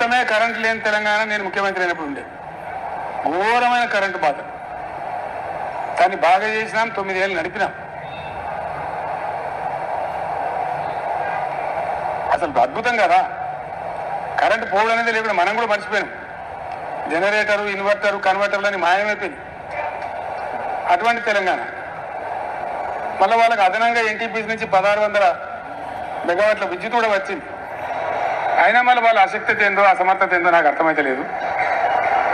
మొత్తమే కరెంట్ లేని తెలంగాణ నేను ముఖ్యమంత్రి అయినప్పుడు ఉండే ఘోరమైన కరెంటు బాధ. దాన్ని బాగా చేసినాం తొమ్మిదేళ్ళు నడిపినాం. అసలు అద్భుతం కదా. కరెంటు పోవడం అనేది లేకుండా మనం కూడా మర్చిపోయాం జనరేటరు ఇన్వర్టరు కన్వర్టర్లు అని మాయమైపోయింది అటువంటి తెలంగాణ. మళ్ళీ వాళ్ళకి అదనంగా ఎన్టీపీసీ నుంచి పదహారు వందల మెగావాట్ల విద్యుత్ కూడా వచ్చింది. అయినా మళ్ళీ వాళ్ళ అశక్తత ఏందో అసమర్థత ఏందో నాకు అర్థమైతే లేదు.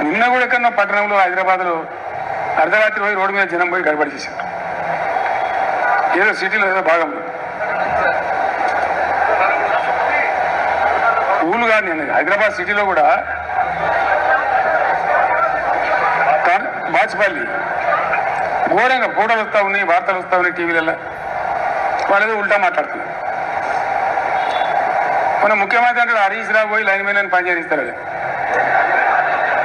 నిన్న కూడా ఎక్కడో పట్టణంలో హైదరాబాద్లో అర్ధరాత్రి పోయి రోడ్డు మీద జనం పోయి గడబడి చేశారు. ఏదో సిటీలో ఏదో భాగం. ఊళ్ళు కాదు నేను హైదరాబాద్ సిటీలో కూడా బాచిపల్లి. ఘోరంగా ఫోటోలు వస్తూ ఉన్నాయి వార్తలు వస్తూ ఉన్నాయి టీవీలలో. వాళ్ళేదో ఉల్టా మాట్లాడుతున్నారు. మన ముఖ్యమంత్రి అంటే హరీష్ రావు పోయి లైన్ మీద పని చేయిస్తారు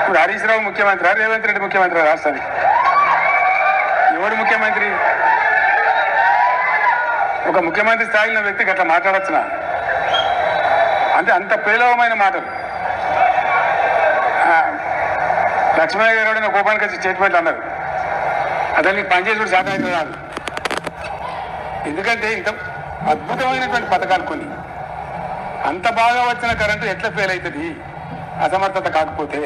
ఇప్పుడు హరీష్ రావు ముఖ్యమంత్రి రేవంత్ రెడ్డి ముఖ్యమంత్రి రాష్ట్రానికి. ఎవడు ముఖ్యమంత్రి? ఒక ముఖ్యమంత్రి స్థాయిలో వ్యక్తి అట్లా మాట్లాడచ్చున? అంటే అంత పేలవమైన మాటలు. లక్ష్మణ్ గారు నా కోపానికి వచ్చి స్టేట్మెంట్ అన్నారు. అతను నీకు పనిచేసి శాతం అయితే రాదు ఎందుకంటే ఇంత అద్భుతమైనటువంటి పథకాలు కొన్ని. అంత బాగా వచ్చిన కరెంటు ఎట్లా ఫెయిల్ అవుతుంది? అసమర్థత కాకపోతే.